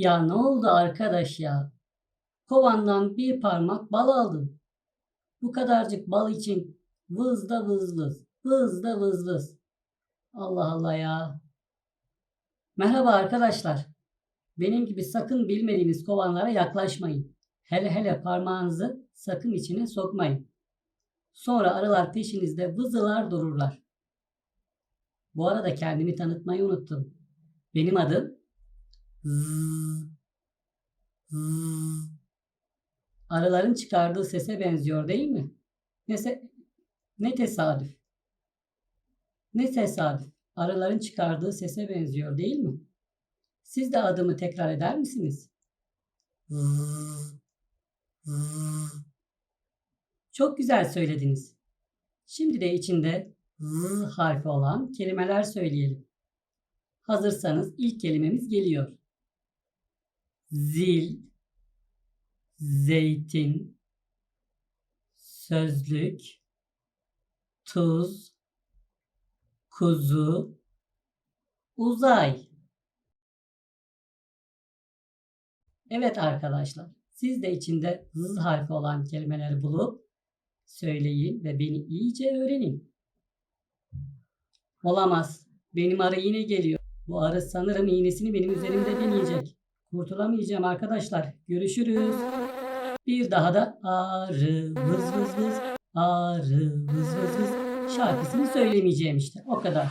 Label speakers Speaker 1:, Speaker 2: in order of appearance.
Speaker 1: Ya ne oldu arkadaş ya? Kovandan bir parmak bal aldım. Bu kadarcık bal için vız da vız vız. Allah Allah ya. Merhaba arkadaşlar. Benim gibi sakın bilmediğiniz kovanlara yaklaşmayın. Hele hele parmağınızı sakın içine sokmayın. Sonra arılar peşinizde vızılar dururlar. Bu arada kendimi tanıtmayı unuttum. Benim adım Zzz. Arıların çıkardığı sese benziyor değil mi? Ne, se- ne tesadüf. Ne tesadüf. Arıların çıkardığı sese benziyor değil mi? Siz de adımı tekrar eder misiniz? Çok güzel söylediniz. Şimdi de içinde z harfi olan kelimeler söyleyelim. Hazırsanız ilk kelimemiz geliyor. Zil, zeytin, sözlük, tuz, kuzu, uzay. Evet arkadaşlar, siz de içinde z harfi olan kelimeleri bulup söyleyin ve beni iyice öğrenin. Olamaz. Benim arı yine geliyor. Bu arı sanırım iğnesini benim üzerimde deneyecek. Kurtulamayacağım arkadaşlar. Görüşürüz. Bir daha da arı vız vız vız arı vız vız vız şarkısını söylemeyeceğim işte. O kadar.